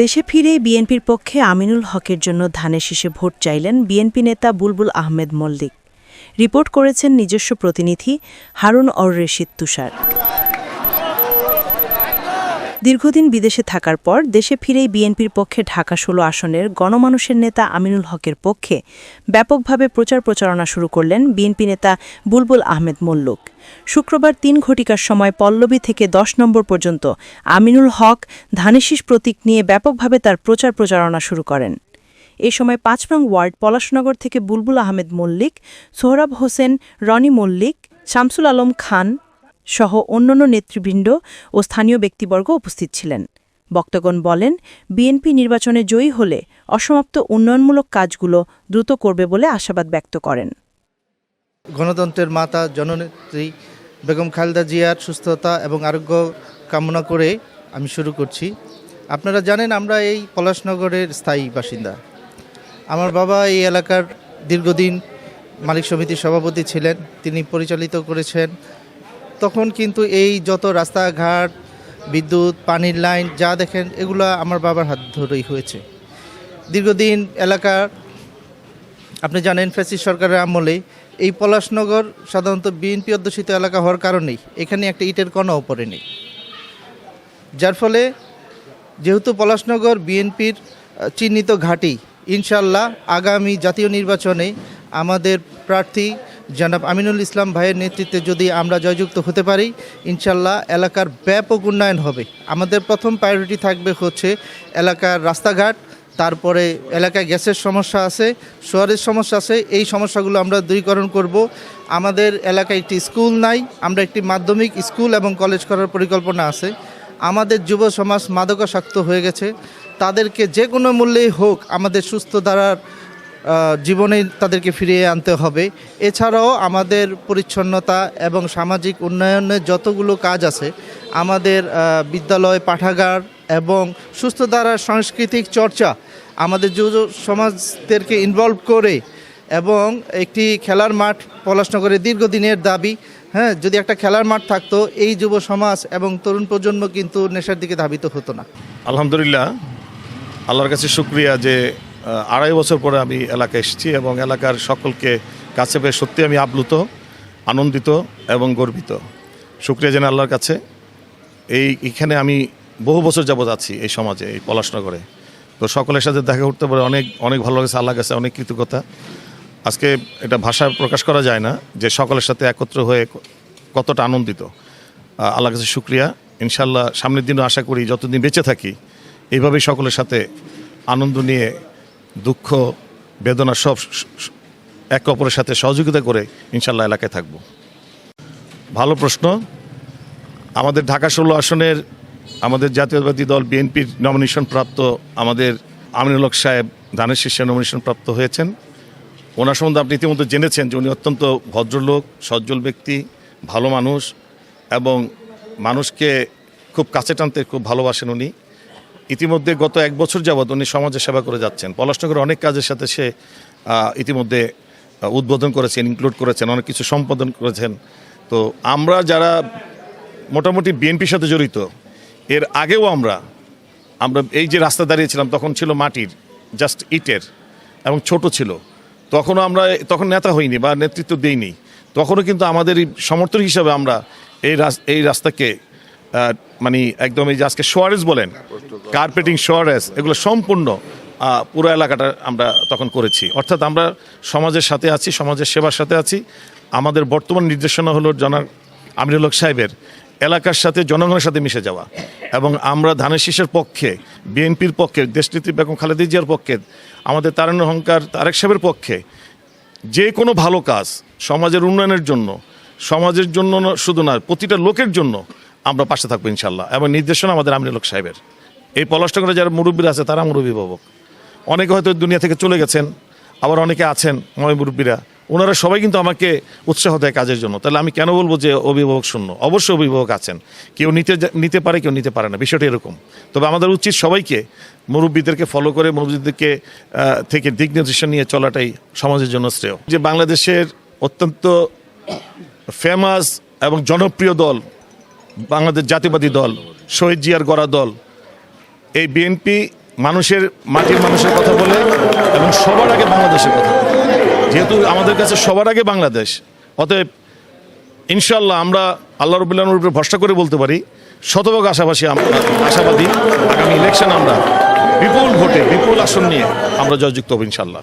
দেশে ফিরে বিএনপির পক্ষে আমিনুল হকের জন্য ধানের শীষে ভোট চাইলেন বিএনপি নেতা বুলবুল আহমেদ মল্লিক। রিপোর্ট করেছেন নিজস্ব প্রতিনিধি হারুন অর রশিদ তুষার। দীর্ঘদিন বিদেশে থাকার পর দেশে ফিরেই বিএনপির পক্ষে ঢাকা ষোলো আসনের গণমানুষের নেতা আমিনুল হকের পক্ষে ব্যাপকভাবে প্রচার প্রচারণা শুরু করলেন বিএনপি নেতা বুলবুল আহমেদ মল্লুক। শুক্রবার তিন ঘটিকার সময় পল্লবী থেকে দশ নম্বর পর্যন্ত আমিনুল হক ধানেশিস প্রতীক নিয়ে ব্যাপকভাবে তার প্রচার প্রচারণা শুরু করেন। এ সময় পাঁচ নং ওয়ার্ড পলাশনগর থেকে বুলবুল আহমেদ মল্লিক, সোহরাব হোসেন, রনি মল্লিক, শামসুল আলম খান সহ অন্যান্য নেতৃবৃন্দ ও স্থানীয় ব্যক্তিবর্গ উপস্থিত ছিলেন। বক্তগণ বলেন, বিএনপি নির্বাচনে জয়ী হলে অসমাপ্ত উন্নয়নমূলক কাজগুলো দ্রুত করবে বলে আশাবাদ ব্যক্ত করেন। গণতন্ত্রের মাতা, জননেত্রী বেগম খালেদা জিয়ার সুস্থতা এবং আরোগ্য কামনা করে আমি শুরু করছি। আপনারা জানেন, আমরা এই পলাশনগরের স্থায়ী বাসিন্দা। আমার বাবা এই এলাকার দীর্ঘদিন মালিক সমিতির সভাপতি ছিলেন, তিনি পরিচালিত করেছেন তখন কিন্তু এই যত রাস্তাঘাট, বিদ্যুৎ, পানির লাইন, যা দেখেন, এগুলো আমার বাবার হাত ধরেই হয়েছে। দীর্ঘদিন এলাকার আপনি জানেন, ফ্যাসিস সরকারের আমলে এই পলাশনগর সাধারণত বিএনপি অধ্যুষিত এলাকা হওয়ার কারণেই এখানে একটা ইটের কণাও নেই যার ফলে যেহেতু পলাশনগর বিএনপির চিহ্নিত ঘাঁটি, ইনশাল্লাহ আগামী জাতীয় নির্বাচনে আমাদের প্রার্থী জনাব আমিনুল ইসলাম ভাইয়ের নেতৃত্বে যদি আমরা জয়যুক্ত হতে পারি, ইনশাল্লাহ এলাকার ব্যাপক উন্নয়ন হবে। আমাদের প্রথম প্রায়োরিটি থাকবে হচ্ছে এলাকার রাস্তাঘাট, তারপরে এলাকায় গ্যাসের সমস্যা আছে শহরের সমস্যা আছে, এই সমস্যাগুলো আমরা দূরীকরণ করব। আমাদের এলাকায় একটি স্কুল নাই, আমরা একটি মাধ্যমিক স্কুল এবং কলেজ করার পরিকল্পনা আছে। আমাদের যুব সমাজ মাদকাসক্ত হয়ে গেছে। তাদেরকে যে কোনো মূল্যেই হোক আমাদের সুস্থ ধারার জীবনে তাদেরকে ফিরিয়ে আনতে হবে। এছাড়াও আমাদের পরিচ্ছন্নতা এবং সামাজিক উন্নয়নের যতগুলো কাজ আছে, আমাদের বিদ্যালয়, পাঠাগার এবং সুস্থ ধারার সাংস্কৃতিক চর্চা আমাদের যুব সমাজদেরকে ইনভলভ করে এবং একটি খেলার মাঠ পলাশনগরের দীর্ঘদিনের দাবি হ্যাঁ যদি একটা খেলার মাঠ থাকতো, এই যুব সমাজ এবং তরুণ প্রজন্ম কিন্তু নেশার দিকে ধাবিত হতো না। আলহামদুলিল্লাহ, আল্লাহর কাছে শুক্রিয়া যে আড়াই বছর পরে আমি এলাকায় এসেছি এবং এলাকার সকলকে কাছে পেয়ে সত্যি আমি আপ্লুত, আনন্দিত এবং গর্বিত। শুক্রিয়া জানাই আল্লাহর কাছে। এই, এখানে আমি বহু বছর যাবৎ আছি এই সমাজে, এই পলাশনগরে। তো সকলের সাথে দেখা করতে পারে অনেক অনেক ভালো লাগছে আল্লাহ কাছে অনেক কৃতজ্ঞতা। আজকে এটা ভাষায় প্রকাশ করা যায় না যে সকলের সাথে একত্র হয়ে কতটা আনন্দিত। আল্লাহ কাছে শুক্রিয়া। ইনশাল্লাহ সামনের দিনও আশা করি যতদিন বেঁচে থাকি, এইভাবেই সকলের সাথে আনন্দ নিয়ে দুঃখ, বেদনা সব একে অপরের সাথে সহযোগিতা করে ইনশাল্লাহ এলাকায় থাকব। ভালো প্রশ্ন। আমাদের ঢাকা ষোলো আসনের আমাদের জাতীয়তাবাদী দল বিএনপির নমিনেশন প্রাপ্ত আমাদের আমিনুল সাহেব ধানের শীর্ষে নমিনেশন প্রাপ্ত হয়েছেন। ওনার সম্বন্ধে আপনি ইতিমধ্যে জেনেছেন যে উনি অত্যন্ত ভদ্রলোক সজ্জল ব্যক্তি, ভালো মানুষ এবং মানুষকে খুব কাছে টানতে খুব ভালোবাসেন উনি। ইতিমধ্যে গত এক বছর যাবৎ উনি সমাজে সেবা করে যাচ্ছেন। পলাশনগরের অনেক কাজের সাথে সে ইতিমধ্যে উদ্বোধন করেছেন ইনক্লুড করেছেন, অনেক কিছু সম্পাদন করেছেন। তো আমরা যারা মোটামুটি বিএনপির সাথে জড়িত, এর আগেও আমরা আমরা এই যে রাস্তা দাঁড়িয়েছিলাম, তখন ছিল মাটির জাস্ট ইটের, এবং ছোট ছিল। তখনও আমরা, তখন নেতা হইনি বা নেতৃত্ব দেইনি। তখনও কিন্তু আমাদের সমর্থন হিসাবে আমরা এই এই রাস্তাকে মানে একদমই যে আজকে সোয়ারেজ বলেন কার্পেটিং সোয়ারেজ, এগুলো সম্পূর্ণ পুরো এলাকাটা আমরা তখন করেছি। অর্থাৎ আমরা সমাজের সাথে আছি, সমাজের সেবার সাথে আছি। আমাদের বর্তমান নির্দেশনা হলো জনাব আমিনুল হক সাহেবের, এলাকার সাথে জনগণের সাথে মিশে যাওয়া। এবং আমরা ধানের শীষের পক্ষে, বিএনপির পক্ষে, দেশনেত্রী বেগম খালেদা জিয়ার পক্ষে, আমাদের তারান অহংকার তারেক সাহেবের পক্ষে, যে কোনো ভালো কাজ সমাজের উন্নয়নের জন্য, সমাজের জন্য শুধু না, প্রতিটা লোকের জন্য আমরা পাশে থাকব ইনশাল্লাহ। এবং নির্দেশনা আমাদের আমিনুল হক সাহেবের। এই পলাশনগরে যারা মুরব্বীরা আছে, তারা আমার অভিভাবক অনেকে হয়তো দুনিয়া থেকে চলে গেছেন, আবার অনেকে আছেন ময় মুরব্বীরা। ওনারা সবাই কিন্তু আমাকে উৎসাহ দেয় কাজের জন্য। তাহলে আমি কেন বলব যে অভিভাবক শূন্য? অবশ্যই অভিভাবক আছেন। কেউ নিতে নিতে পারে, কেউ নিতে পারে না। বিষয়টা এরকম। তবে আমাদের উচিত সবাইকে মুরব্বীদেরকে ফলো করে, মুরব্বীদেরকে থেকে দিক নির্দেশন নিয়ে চলাটাই সমাজের জন্য শ্রেয়। যে বাংলাদেশের অত্যন্ত ফেমাস এবং জনপ্রিয় দল বাংলাদেশ জাতীয়বাদী দল, শহীদ জিয়ার গড়া দল, এই বিএনপি মানুষের, মাটির মানুষের কথা বলে এবং সবার আগে বাংলাদেশের কথা। যেহেতু আমাদের কাছে সবার আগে বাংলাদেশ, অতএব ইনশাল্লাহ আমরা আল্লাহ রবুল্লাহর উপরে ভরসা করে বলতে পারি, শতভাগ আশাবাসী আশাবাদী আগামী ইলেকশন আমরা বিপুল ভোটে, বিপুল আসন নিয়ে আমরা জয়যুক্ত হব ইনশাল্লাহ